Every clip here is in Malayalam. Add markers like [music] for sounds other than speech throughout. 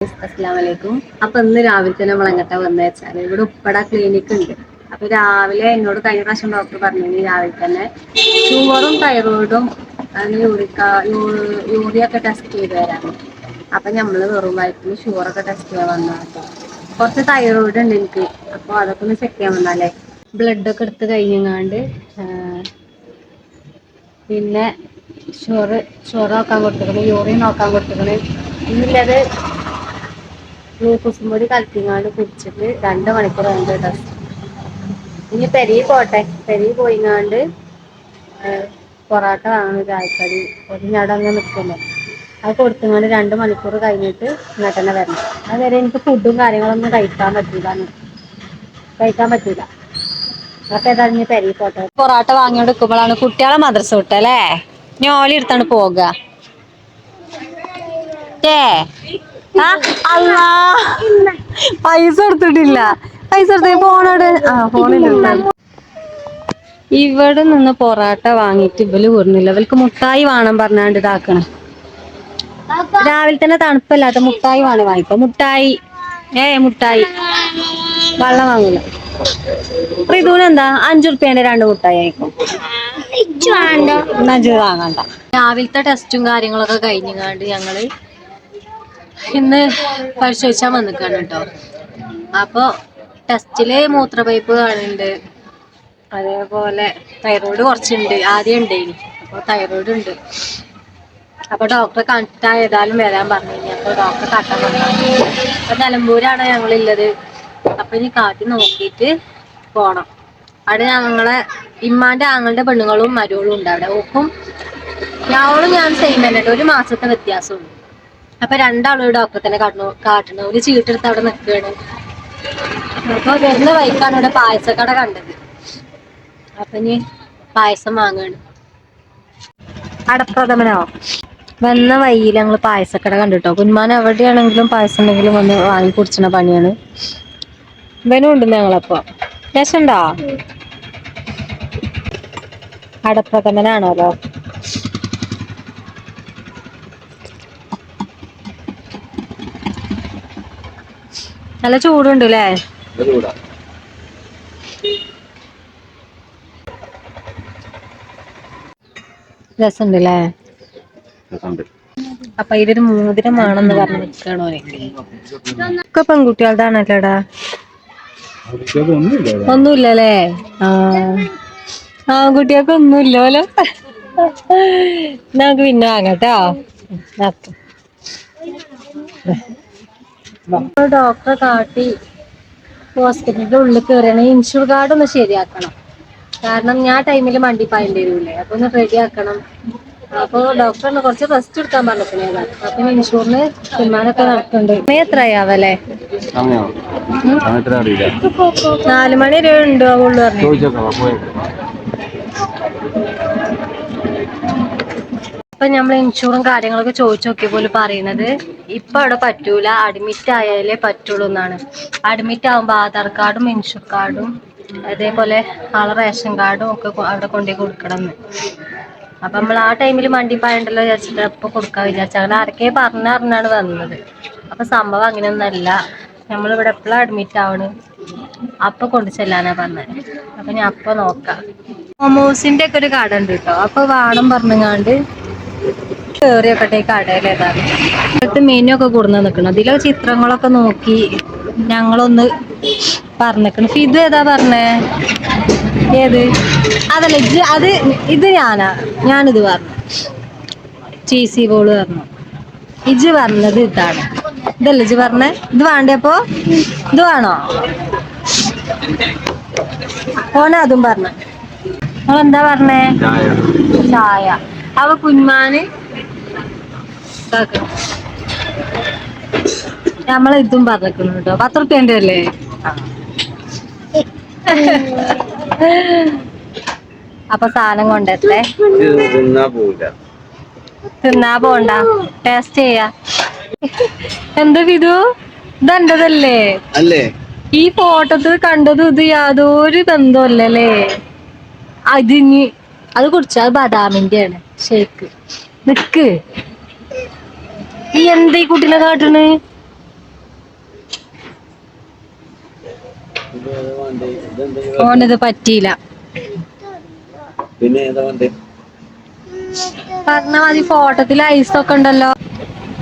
അസ്സലാമു അലൈക്കും അപ്പൊ ഇന്ന് രാവിലെ തന്നെ മുളങ്ങട്ട വന്നു വെച്ചാൽ ഇവിടെ ഉപ്പട ക്ലിനിക് ഉണ്ട്. അപ്പൊ രാവിലെ എന്നോട് കഴിഞ്ഞ പ്രാവശ്യം ഡോക്ടർ പറഞ്ഞു രാവിലെ തന്നെ ഷുഗറും തൈറോയിഡും യൂറിക്ക യൂറിയ ഒക്കെ ടെസ്റ്റ് ചെയ്ത് തരാം. അപ്പൊ നമ്മൾ വെറും വയറ്റിൽ ഷുഗറൊക്കെ ടെസ്റ്റ് ചെയ്യാൻ വന്നു കുറച്ച് തൈറോയിഡ് ഉണ്ട് എനിക്ക്. അപ്പൊ അതൊക്കെ ഒന്ന് ചെക്ക് ചെയ്യാൻ വന്നാലേ ബ്ലഡ് ഒക്കെ എടുത്ത് കഴിഞ്ഞങ്ങാണ്ട് പിന്നെ ഷുഗർ ഷുഗർ നോക്കാൻ കൊടുത്തിരുന്നു യൂറിയ നോക്കാൻ കൊടുത്തിരുന്നു ഇന്നുള്ളത് ഗ്ലൂക്കോസും പൊടി കലക്കിങ്ങാണ്ട് കുടിച്ചിട്ട് രണ്ട് മണിക്കൂർ രണ്ട് ടെസ്റ്റ് ഇനി പെരി പോട്ടെ. പെരി പോയിങ്ങാണ്ട് പൊറാട്ട വാങ്ങുന്ന ചായക്കടി. ഒരു അങ്ങ് നിൽക്കുമല്ലോ അത് കൊടുത്തുകൊണ്ട് രണ്ട് മണിക്കൂർ കഴിഞ്ഞിട്ട് ഇങ്ങോട്ട് തന്നെ വരണം. അതുവരെ എനിക്ക് ഫുഡും കാര്യങ്ങളൊന്നും കഴിക്കാൻ പറ്റില്ല കഴിക്കാൻ പറ്റില്ല അപ്പൊ ഏതാ ഇനി പെരി പോട്ടെ. പൊറോട്ട വാങ്ങിയോണ്ട് നിൽക്കുമ്പോഴാണ് കുട്ടികളെ മദ്രസ വിട്ടല്ലേ ഞോലി എടുത്താണ് പോവുക ഏ അല്ലാ പൈസ കൊടുത്തിട്ടില്ല. പൈസ കൊടുത്ത ഫോണോട് ആ ഫോണിൽ ഇവിടെ നിന്ന് പൊറാട്ട വാങ്ങിട്ട് ഇവൽ കൂടുന്നില്ല ഇവർക്ക് മുട്ടായി വേണം പറഞ്ഞാണ്ട് ഇതാക്കണം. രാവിലെ തന്നെ തണുപ്പല്ലാത്ത മുട്ടായി വേണം വാങ്ങിക്കോ മുട്ടായി. ഏ മുട്ടായി. വെള്ളം വാങ്ങൂല. റിതുവിന് എന്താ? അഞ്ചു റുപ്യന്റെ രണ്ട് മുട്ടായി ആയിക്കും. അഞ്ചു വാങ്ങണ്ട. രാവിലത്തെ ടെസ്റ്റും കാര്യങ്ങളൊക്കെ കഴിഞ്ഞങ്ങാണ്ട് ഞങ്ങൾ ഇന്ന് പരിശോധിച്ചാൽ വന്നിക്കാണ് കേട്ടോ. അപ്പോൾ ടെസ്റ്റിൽ മൂത്ര പൈപ്പ് കാണുന്നുണ്ട്. അതേപോലെ തൈറോയിഡ് കുറച്ചുണ്ട്. ആദ്യം ഉണ്ടേനി. അപ്പോൾ തൈറോയിഡ് ഉണ്ട്. അപ്പോൾ ഡോക്ടറെ കണ്ടിട്ടാ ഏതായാലും വരാൻ പറഞ്ഞു. അപ്പോൾ ഡോക്ടറെ കാട്ടാൻ പറഞ്ഞു. അപ്പൊ നിലമ്പൂരാണ് ഞങ്ങളുള്ളത് അപ്പൊ ഇനി കാട്ടി നോക്കിയിട്ട് പോകണം അവിടെ ഞങ്ങളെ ഇമ്മാന്റെ ആങ്ങളുടെ പെണ്ണുങ്ങളും മരുകളും ഉണ്ട് അവിടെ. ഓക്കും ഞാവളും ഞാൻ സെയിം തന്നെ ഒരു മാസത്തെ വ്യത്യാസമുള്ളൂ. അപ്പൊ രണ്ടാളും ഡോക്ടറെ തന്നെ കാട്ടണു കാട്ടണു? ഒരു ചീട്ടെടുത്ത് അവിടെ നിൽക്കുകയാണ്. അപ്പൊ വരുന്ന വൈക്കാണ് ഇവിടെ പായസക്കട കണ്ടത്. അപ്പൊ ഇനി പായസം വാങ്ങാണ്. അടപ്രഥമനോ? വന്ന വഴിയിൽ ഞങ്ങൾ പായസക്കട കണ്ടിട്ടോ? കുന്മാൻ എവിടെയാണെങ്കിലും പായസം ഉണ്ടെങ്കിലും വന്ന് വാങ്ങി കുടിച്ചണ പണിയാണ്. ഇവനും ഉണ്ട് ഞങ്ങളപ്പോ. രസമുണ്ടോ? അടപ്രഥമനാണല്ലോ നല്ല ചൂടുണ്ട് അല്ലേ രസമുണ്ട്. അല്ലേ അപ്പൊ ഇതൊരു മോതിരമാണെന്ന് പറഞ്ഞു നിൽക്കണോ ഒക്കെ പെൺകുട്ടികളുടെ ഒന്നുമില്ലല്ലേ? ആ. ആൺകുട്ടികൾക്ക് ഒന്നുമില്ലല്ലോ നമുക്ക് പിന്നെ വാങ്ങട്ടോ ഡോക്ടറെ കാട്ടി ഹോസ്പിറ്റലിന്റെ ഉള്ളിൽ കയറിയാണ് ഇൻഷുർ കാർഡ് ഒന്ന് ശരിയാക്കണം. കാരണം ഞാൻ ടൈമിൽ മണ്ടി പായേണ്ടി വരൂലേ. അപ്പൊ ഒന്ന് റെഡി ആക്കണം. അപ്പൊ ഡോക്ടറിന് കുറച്ച് റെസ്റ്റ് എടുക്കാൻ പറഞ്ഞിട്ടുണ്ട് അപ്പൊ ഇൻഷുറിന് തീരുമാനമൊക്കെ നടക്കുന്നുണ്ട്. സമയം എത്രയാവല്ലേ നാല് മണി വരെ ഉള്ളു പറഞ്ഞു. ഇപ്പൊ നമ്മൾ ഇൻഷുറും കാര്യങ്ങളൊക്കെ ചോദിച്ചു നോക്കിയപ്പോൾ പറയുന്നത് ഇപ്പൊ അവിടെ പറ്റൂല അഡ്മിറ്റ് ആയാലേ പറ്റുള്ളൂ എന്നാണ്. അഡ്മിറ്റ് ആവുമ്പോ ആധാർ കാർഡും ഇൻഷുർ കാർഡും അതേപോലെ ആളെ റേഷൻ കാർഡും ഒക്കെ അവിടെ കൊണ്ടുപോയി കൊടുക്കണം അപ്പൊ നമ്മൾ ആ ടൈമിൽ മണ്ടി പായണ്ടല്ലോ വിചാരിച്ചിട്ട് അപ്പൊ കൊടുക്കാൻ വിചാരിച്ചു. അങ്ങനെ ആരൊക്കെ പറഞ്ഞറിഞ്ഞാണ് വന്നത്. അപ്പൊ സംഭവം അങ്ങനെയൊന്നല്ല നമ്മളിവിടെ എപ്പോഴും അഡ്മിറ്റ് ആവണ്? അപ്പൊ കൊണ്ടു ചെല്ലാനാ പറഞ്ഞത് അപ്പൊ ഞാൻ അപ്പൊ നോക്കാം. മോമോസിന്റെ ഒക്കെ ഒരു കട ഉണ്ട് കേട്ടോ. അപ്പൊ വേണം പറഞ്ഞങ്ങാണ്ട് കടയിൽ ഏതാണ് അടുത്ത് മെനു ഒക്കെ കൊടുന്ന് നിക്കണം അതിലെ ചിത്രങ്ങളൊക്കെ നോക്കി ഞങ്ങളൊന്ന് പറഞ്ഞിക്കണം. ഇത് ഏതാ പറഞ്ഞേ? ഏത്? അതല്ല ഇജ്ജ് അത് ഇത് ഞാനാ. ഞാനിത് പറഞ്ഞു. ചീസി ബോൾ പറഞ്ഞു. ഇജ് പറഞ്ഞത് ഇതാണ്. ഇതല്ല ഇജ് പറഞ്ഞേ? ഇത് വേണ്ടപ്പോ ഇത് വേണോ? ഓന അതും പറഞ്ഞു. നിങ്ങളെന്താ പറഞ്ഞേ? ചായ. അവ കുഞ്ഞാന്. നമ്മളെ ഇതും പറഞ്ഞിരിക്കുന്നു കേട്ടോ. പത്ത് റുപ്യന്റെ അല്ലേ അപ്പൊ സാധനം കൊണ്ടെത്തേ തിന്നാ പോണ്ട. ടേസ്റ്റ് ചെയ്യാ. എന്താ വിധു? ഇതെന്റതല്ലേ? അല്ലേ? ഈ ഫോട്ടോത്തിൽ കണ്ടതും ഇത് യാതൊരു ബന്ധമല്ലേ അതിന് അത് കുടിച്ചാൽ ബദാമിന്റെ ആണ് ഷേക്ക്. നിക്ക്. നീ എന്താ ഈ കുട്ടീനെ കാട്ടണ്? ഓനത് പറ്റിയില്ല. പിന്നെ പറഞ്ഞ മതി ഫോട്ടോത്തിൽ ഐസ് ഒക്കെ ഉണ്ടല്ലോ.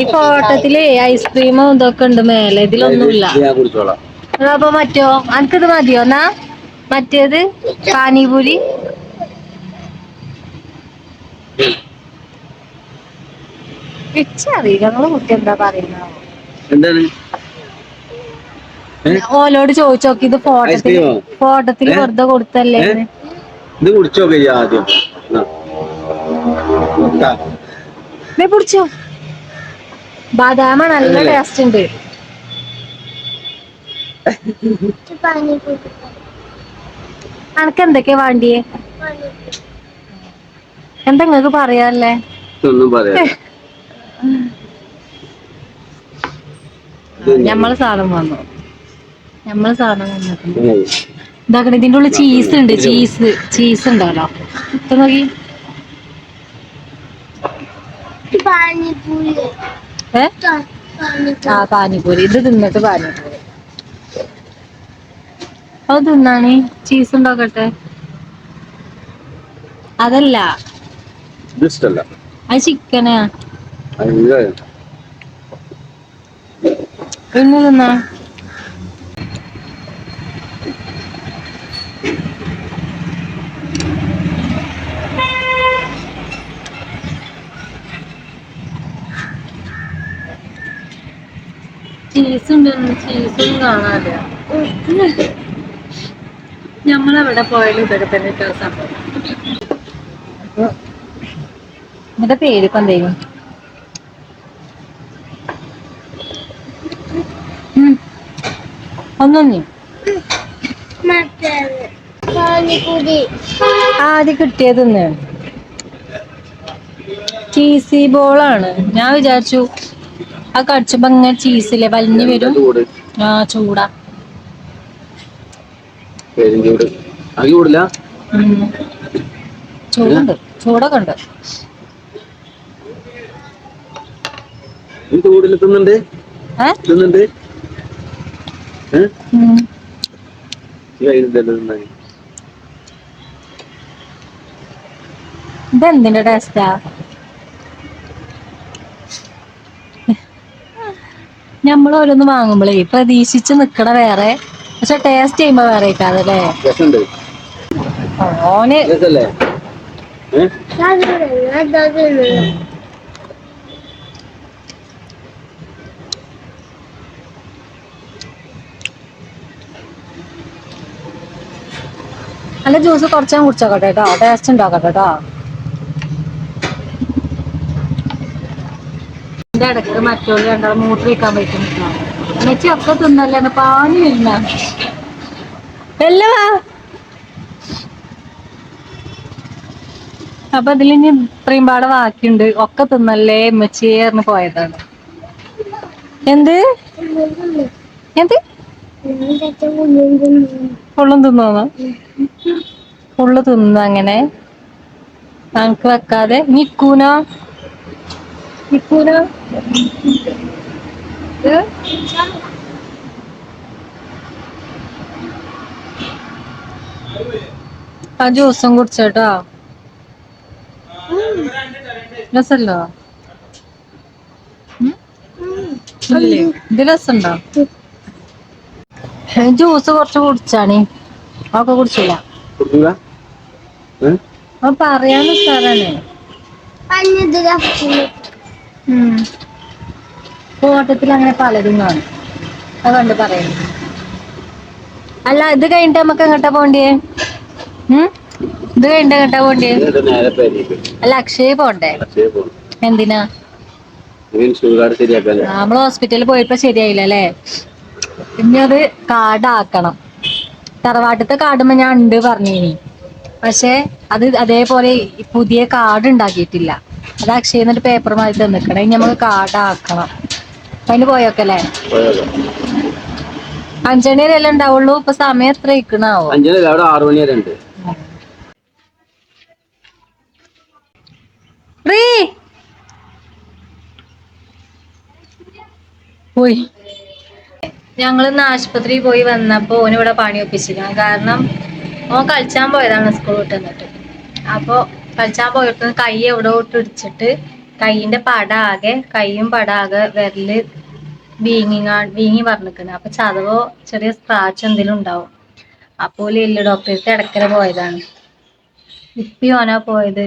ഈ ഫോട്ടോത്തിൽ ഐസ്ക്രീമും ഇതൊക്കെ ഉണ്ട് മേലെ ഇതിലൊന്നുമില്ല. അപ്പൊ മറ്റോ? അനക്കിത് മതിയോ? എന്നാ? മറ്റേത്? പാനിപൂരി? ഇച്ചറിയില്ല. നിങ്ങൾ കുട്ടി എന്താ പറയുന്നത് എന്താണ് ഓലോട് ചോദിച്ചോക്കി ഇത് ഫോട്ടത്തിൽ ഐസ്ക്രീമോ? ഫോട്ടോത്തിൽ വെറുതെ കൊടുത്തല്ലേ? ഏ? ഇത് കുടിച്ചോ ആദ്യം. കുടിച്ചോ ബദാമാ നീ പിടിച്ചോ ബദാമ നല്ല അതല്ലേ? ടേസ്റ്റ് ഉണ്ട്. [laughs] അനക്ക് എന്തൊക്കെയാ വേണ്ടിയേ? എന്താ നിങ്ങക്ക് പറയാല്ലേ? ഒന്നും പറയാ ഞമ്മൾ സാധനം വന്നു. ഞമ്മൾ സാധനം വന്നിട്ടുണ്ട് ഇതാക്കണ ഇതിന്റെ ഉള്ളിൽ ചീസ് ഉണ്ട് ചീസ് ചീസ് ഉണ്ടല്ലോ. ഇപ്പൊ നോക്കി. ഏ? ആ പാനിപൂരി ഇത് തിന്നിട്ട് പാനിപൂരി അത് തിന്നാണി? ചീസ് ഉണ്ടാക്കട്ടെ? അതല്ല. ഇഷ്ടല്ല അത് ചിക്കനാ ഇന്ന് തിന്നാ ചീസ് ചീസും കാണാനില്ല ഞമ്മളെവിടെ പോയാലും ഇതൊക്കെ തന്നെ സംഭവം ഇതിന്റെ പേര് ഇപ്പൊ എന്തേലും ഒന്നൊന്നി ആദ്യം കിട്ടിയതെന്ന് ചീസി ബോളാണ് ഞാൻ വിചാരിച്ചു ആ കടിച്ചപ്പോ ഇങ്ങനെ ചീസില്ലേ വലിഞ്ഞു വരും. ആ ചൂടാ. ചൂടുണ്ട്. ചൂടൊക്കെ ഉണ്ട്. ഈ കൂടുതൽ തിന്നുണ്ട്? തിന്നുണ്ട്? ഇതെന്തിന്റെ ടേസ്റ്റാ നമ്മൾ ഓരോന്ന് വാങ്ങുമ്പോഴേ പ്രതീക്ഷിച്ച് നിക്കണ വേറെ പക്ഷെ ടേസ്റ്റ് ചെയ്യുമ്പോ വേറെ അതല്ലേ ഓന് രസല്ലേ ഏ അതില്ല അല്ല ജ്യൂസ് കുറച്ചാൻ കുടിച്ചോക്കട്ടെ കേട്ടോ. ടേസ്റ്റ് ഉണ്ടാക്കട്ടെ കേട്ടോ. അപ്പൊ ഇടയ്ക്ക് മറ്റോൾ രണ്ടാളും മൂട്ട് വയ്ക്കാൻ പറ്റും എന്നുവെച്ചാൽ ഒക്കെ പാനി വരുന്ന എല്ലവാ അപ്പൊ ഇതിലിനി ഇത്രയും പാടെ ബാക്കിയുണ്ട്. ഒക്കെ തിന്നല്ലേ? മെച്ചേർന്ന് പോയതാണ്. എന്ത്? എന്ത്? ഫുള്ളും തിന്നോന്ന്? ഫുള്ള് തിന്നു അങ്ങനെ നമുക്ക് വെക്കാതെ. നിക്കൂന? നിക്കൂന? ഇത് ആ ജ്യൂസും കുടിച്ചോട്ടോ. രസല്ലോ? ഉം? ജ്യൂസ് കുറച്ച് കുടിച്ചാണ്. ഒക്കെ കുടിച്ചില്ല. പറയാന്ന് സാറാണ് ഫോട്ടത്തിൽ അങ്ങനെ പലതും കാണും. അതുകൊണ്ട് കണ്ട് പറയുന്നു അല്ല ഇത് കഴിഞ്ഞിട്ട് നമുക്ക് എങ്ങോട്ടാ പോണ്ടേ ഇത് കഴിഞ്ഞിട്ട് എങ്ങോട്ടാ പോണ്ടേ എന്നിട്ട് നേരെ പേരേക്ക്. അല്ല അക്ഷയ പോണ്ടേ? എന്തിനാ? നമ്മൾ ഹോസ്പിറ്റലിൽ പോയപ്പോ ശരിയായില്ല അല്ലേ? ഇനി അത് കാടാക്കണം. തറവാട്ടത്തെ കാടുമ്പോ ഞാൻ ഉണ്ട് പറഞ്ഞിനി. പക്ഷെ അത് അതേപോലെ പുതിയ കാർഡ് ഉണ്ടാക്കിയിട്ടില്ല. അത് അക്ഷയ എന്നിട്ട് പേപ്പർ മാറി തന്നിക്കണം. ഇനി നമുക്ക് കാർഡ് ആക്കണം അപ്പൊ അതിന് പോയോക്കല്ലേ അഞ്ചണി അഞ്ചണി വരെയല്ലേ ഉണ്ടാവുള്ളൂ? ഇപ്പൊ സമയം എത്ര ഇരിക്കണാവോ അവിടെ ആറു മണി വരെ ഉണ്ട്. റീ! പോയി. ഞങ്ങൾ ഇന്ന് ആശുപത്രിയിൽ പോയി വന്നപ്പോൾ ഓനിവിടെ പണി ഒപ്പിച്ചിരിക്കണം കാരണം ഓൻ കളിച്ചാൻ പോയതാണ് സ്കൂൾ വിട്ട് വന്നിട്ട്. അപ്പോൾ കളിച്ചാൻ പോയിട്ട് കൈ എവിടെ വിട്ട് ഇടിച്ചിട്ട് കൈയിന്റെ പട ആകെ കൈയും പട ആകെ വിരൽ വീങ്ങി പറഞ്ഞിരിക്കുന്നത് അപ്പോൾ ചതവോ ചെറിയ സ്ക്രാച്ച് എന്തെങ്കിലും ഉണ്ടാവും. അപ്പോൾ ഇല്ല ഡോക്ടർക്ക് ഇടക്കര പോയതാണ്. ഇപ്പി ഓനാ പോയത്.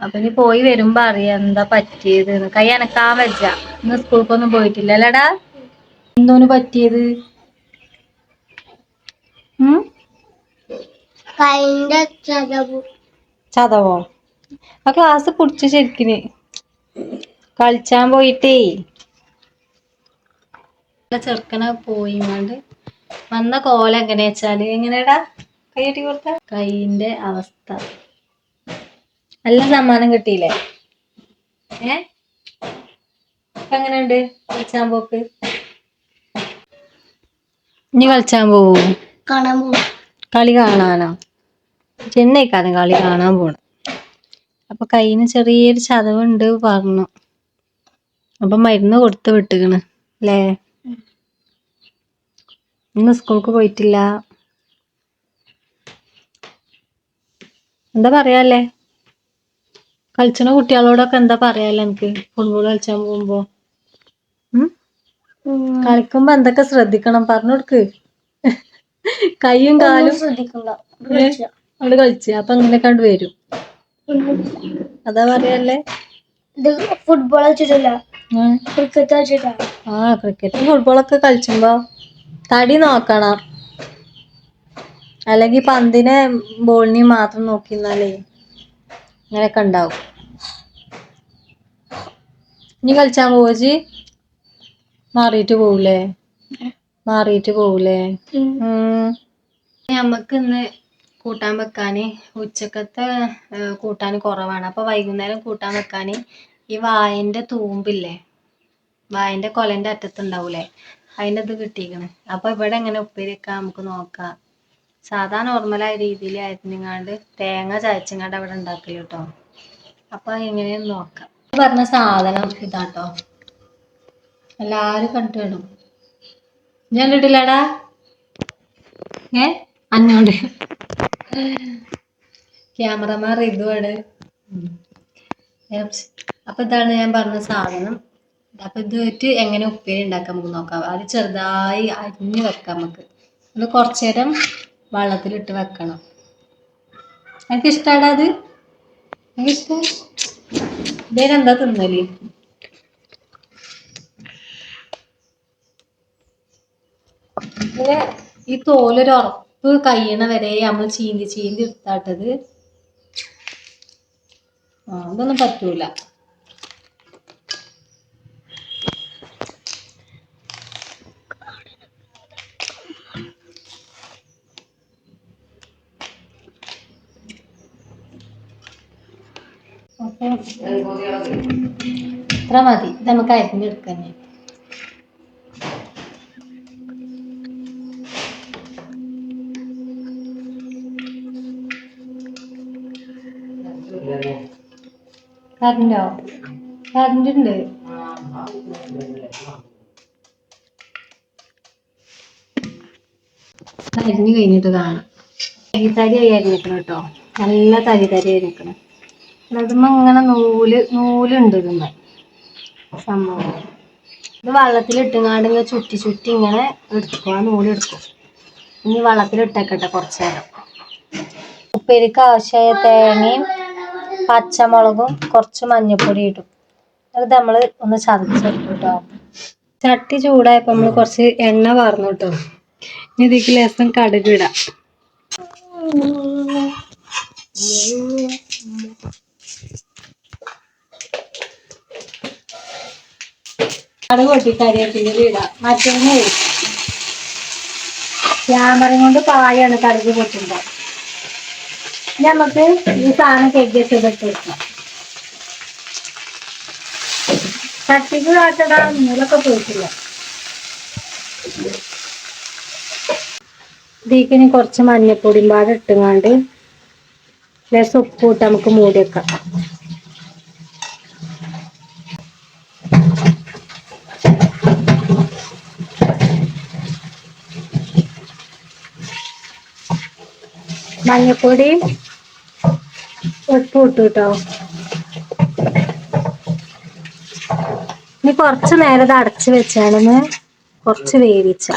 അപ്പൊ ഇനി പോയി വരുമ്പോ അറിയാം എന്താ പറ്റിയത് കൈ അനക്കാൻ വെച്ച ഇന്ന് സ്കൂൾക്കൊന്നും പോയിട്ടില്ല അല്ലടാ എന്തോന് പറ്റിയത്? കൈന്റെ ചതവ്. ആ ക്ലാസ് പിടിച്ചു ശരിക്കിന്. കളിച്ചാൻ പോയിട്ടേ. ചെറുക്കനെ പോയിങ്ങാണ്ട് വന്ന കോല എങ്ങനെ വെച്ചാൽ എങ്ങനെയാടാ കൈയ്യട്ടി കൊടുത്ത? കൈയിന്റെ അവസ്ഥ. നല്ല സമ്മാനം കിട്ടിയില്ലേ? ഏ? എങ്ങനെയുണ്ട്? കളിച്ചാൻ പോക്ക്? ഇനി കളിച്ചാൻ പോവൂ? കാണാൻ പോവും. കളി കാണാനോ? ചെന്നൈക്കാരൻ കളി കാണാൻ പോണ്. അപ്പൊ കയ്യിന് ചെറിയൊരു ചതവുണ്ട് പറഞ്ഞു. അപ്പൊ മരുന്ന് കൊടുത്ത് വിട്ടുകണ് അല്ലേ? ഇന്ന് സ്കൂൾക്ക് പോയിട്ടില്ല. എന്താ പറയാല്ലേ? കളിച്ചണ കുട്ടികളോടൊക്കെ എന്താ പറയാല്ലേ എനിക്ക്? ഫുട്ബോൾ കളിച്ചാൻ പോകുമ്പോ? കളിക്കുമ്പോ എന്തൊക്കെ ശ്രദ്ധിക്കണം? പറഞ്ഞു കൊടുക്ക് കൈയും കാലും ശ്രദ്ധിക്കണ്ട അവൾ കളിച്ച്. അപ്പൊ അങ്ങനെ കണ്ടു വരും. അതാ പറയല്ലേ ഇത് ഫുട്ബോൾ. ക്രിക്കറ്റ് ആ ക്രിക്കറ്റും ഫുട്ബോളൊക്കെ കളിച്ചുമ്പോ തടി നോക്കണം. അല്ലെങ്കിൽ പന്തിനെ ബോളിനെ മാത്രം നോക്കിന്നാലേ അങ്ങനെയൊക്കെ ഉണ്ടാവും. ഇനി കളിച്ചാൻ പോവജി മാറിയിട്ട് പോവൂലേ? മാറിയിട്ട് പോവൂലേ? ഉം. ഞമ്മക്ക് ഇന്ന് കൂട്ടാൻ വെക്കാന് ഉച്ചക്കത്തെ കൂട്ടാൻ കുറവാണ്. അപ്പൊ വൈകുന്നേരം കൂട്ടാൻ വെക്കാന് ഈ വായന്റെ തൂമ്പില്ലേ? വായന്റെ കൊലന്റെ അറ്റത്തുണ്ടാവൂലേ? അതിന്റെ ഇത് കിട്ടിയിരിക്കണ്. അപ്പൊ ഇവിടെ എങ്ങനെ ഉപ്പേരി നമുക്ക് നോക്കാം. സാധാ നോർമലായ രീതിയിൽ അരിഞ്ഞങ്ങാണ്ട് തേങ്ങ ചതച്ചങ്ങാണ്ട് അവിടെ ഉണ്ടാക്കൽ കേട്ടോ. അപ്പൊ എങ്ങനെയെന്ന് നോക്കാം. പറഞ്ഞ സാധനം ഇതാട്ടോ. എല്ലാരും വേണം ഞാൻ ഇടില്ലടാ ഏ? അന്നോട്. ക്യാമറമാർ ഇതുമാണ് അപ്പൊ ഇതാണ് ഞാൻ പറഞ്ഞ സാധനം. അപ്പൊ ഇത് എങ്ങനെ ഉപ്പേരി ഉണ്ടാക്കാൻ നമുക്ക് നോക്കാം. അത് ചെറുതായി അരിഞ്ഞ് വെക്കാം നമുക്ക്. അത് കുറച്ചു നേരം വെള്ളത്തിലിട്ട് വെക്കണം. എനിക്ക് ഇഷ്ടാടാ അത്? എനിക്ക് ഇഷ്ടം? ഇതിനെന്താ പിന്നെ ഈ തോലൊരു ഉറപ്പ് കഴിയണ വരെ നമ്മൾ ചീന്തി ചീന്തി എടുത്താട്ടത്. ആ അതൊന്നും പറ്റൂല. അപ്പൊ ഇത്ര മതി. നമുക്ക് അരിഞ്ഞെടുക്കാം കറണ്ടോ കറണ്ട് ഉണ്ട്. അരിഞ്ഞു കഴിഞ്ഞിട്ട് കാണാം. തരി ആയി അരിഞ്ഞിക്കണം കേട്ടോ. നല്ല തരി തരി അരിഞ്ഞിക്കണം അതുമ്പോ ഇങ്ങനെ നൂൽ നൂലുണ്ട് ഇതുമ്മ. സംഭവം. ഇത് വെള്ളത്തിലിട്ടുങ്ങാണ്ട് ഇങ്ങനെ ചുറ്റി ചുറ്റി ഇങ്ങനെ എടുക്കും. ആ നൂൽ എടുക്കും. ഇനി വെള്ളത്തിലിട്ടേക്കട്ടെ കുറച്ചു നേരം. ഉപ്പേരിക്ക് ആവശ്യമായ തേങ്ങയും പച്ചമുളകും കുറച്ച് മഞ്ഞൾപ്പൊടി ഇടും. അത് നമ്മൾ ഒന്ന് ചതച്ചെടുക്കും കേട്ടോ ചട്ടി ചൂടായപ്പോൾ നമ്മൾ കുറച്ച് എണ്ണ വാർന്നു കേട്ടോ ഇനി ഇതിക്ക് ലേസം കടുക് ഇടാം. കടുക് പൊട്ടി കരിയേപ്പിന്റെ ഇടാം. മറ്റൊന്ന് ക്യാമറ കൊണ്ട് പായാണ് കടുക് പൊട്ടുമ്പോൾ നമുക്ക് ഈ സാധനം കെഗ് ചെയ്തിട്ട് വെക്കാം. കട്ടിക്ക് കാട്ടടാ നൂലൊക്കെ പോയിട്ടില്ല. ഇതിക്കിനി കുറച്ച് മഞ്ഞപ്പൊടിയും പാടെ ഇട്ടുകൊണ്ട് ലേശം ഉപ്പ് ഇട്ട് നമുക്ക് മൂടി വെക്കാം. മഞ്ഞപ്പൊടിയും ഉപ്പ് ഇട്ടു കേട്ടോ ഇനി കുറച്ച് നേരം അടച്ചു വെച്ചാണെന്ന് കുറച്ച് വേവിച്ച.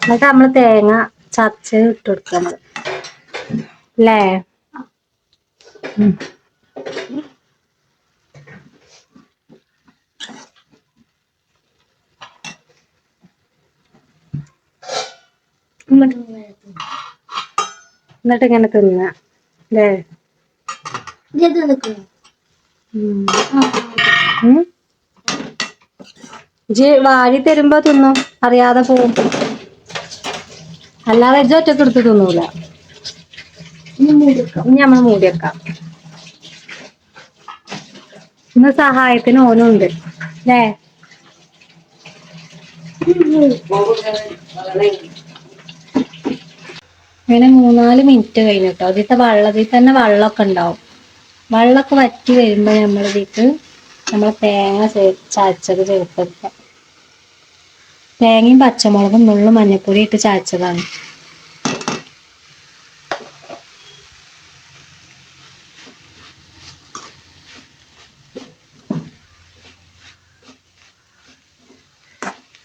എന്നിട്ട് നമ്മൾ തേങ്ങ ചതച്ച് ഇട്ട് കൊടുക്കുന്നത് അല്ലേ. എന്നിട്ട് ഇങ്ങനെ തിന്ന ഇത് നിൽക്കുന്നു വാരി തരുമ്പോ തിന്നും? അറിയാതെ പോവും. അല്ലാതെ ഇജ് ഒറ്റയ്ക്ക് എടുത്ത് തിന്നൂല. ഇനി ഇനി നമ്മൾ മൂടി വെക്കാം. ഇന്ന് സഹായത്തിന് ഓനും ഉണ്ട് അല്ലേ അങ്ങനെ മൂന്നാൽ മിനിറ്റ് കഴിഞ്ഞിട്ടോ? അതിത്തെ വെള്ളത്തിൽ തന്നെ വെള്ളമൊക്കെ ഉണ്ടാവും. വെള്ളമൊക്കെ വറ്റി വരുമ്പോൾ നമ്മളിതിക്ക് നമ്മൾ തേങ്ങ ചേ- ചേർത്തെടുക്കുക ചേർത്തെടുക്കാം തേങ്ങയും പച്ചമുളകും നുള്ളും മഞ്ഞപ്പൊടി ഇട്ട് ചാച്ചതാണ്.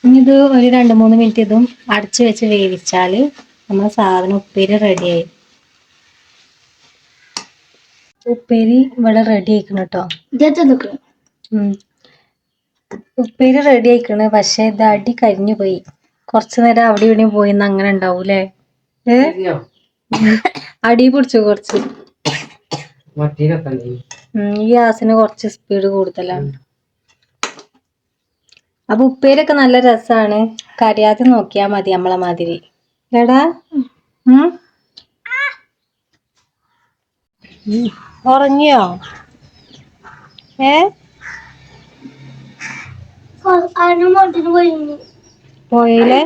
ഇനി ഇത് ഒരു രണ്ട് മൂന്ന് മിനിറ്റ് ഇതും അടച്ചു വെച്ച് വേവിച്ചാൽ നമ്മുടെ സാധനം ഉപ്പേരി റെഡിയായി ഉപ്പേരി ഇവിടെ റെഡി ആയിക്കണം കേട്ടോ ഇത് നിൽക്കുന്നു ഉം. ഉപ്പേരി റെഡി ആയിക്കണ് പക്ഷെ ഇത് അടി കരിഞ്ഞു പോയി. കുറച്ചു നേരം അവിടെ ഇവിടെയും പോയി അങ്ങനെ ഉണ്ടാവൂലേ? അടി പിടിച്ചു കുറച്ച്. ഈ ഗ്യാസിന് കുറച്ച് സ്പീഡ് കൂടുതലാണ് അപ്പൊ ഉപ്പേരൊക്കെ നല്ല രസാണ്. കരിയാതെ നോക്കിയാ മതി നമ്മളെ മാതിരി. എടാ. ഉം? ഉറങ്ങിയോ? ഏ? പോയില്ലേ?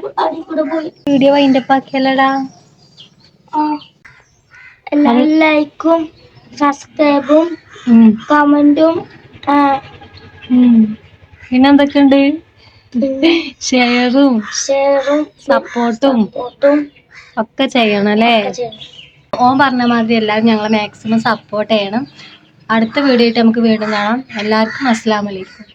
വീഡിയോ വൈൻഡപ്പ് ആക്കിയല്ലടാ. എല്ലാവരും ലൈക്കും സബ്സ്ക്രൈബും കമന്റും പിന്നെ പിന്നെന്തൊക്കെയുണ്ട് ഷെയറും ഷെയറും സപ്പോർട്ടും ഒക്കെ ചെയ്യണം അല്ലേ? ഓൻ പറഞ്ഞ മാതിരി എല്ലാവരും ഞങ്ങളെ മാക്സിമം സപ്പോർട്ട് ചെയ്യണം. അടുത്ത വീഡിയോ ആയിട്ട് നമുക്ക് വീണ്ടും കാണാം. എല്ലാവർക്കും അസ്സലാമലൈക്കും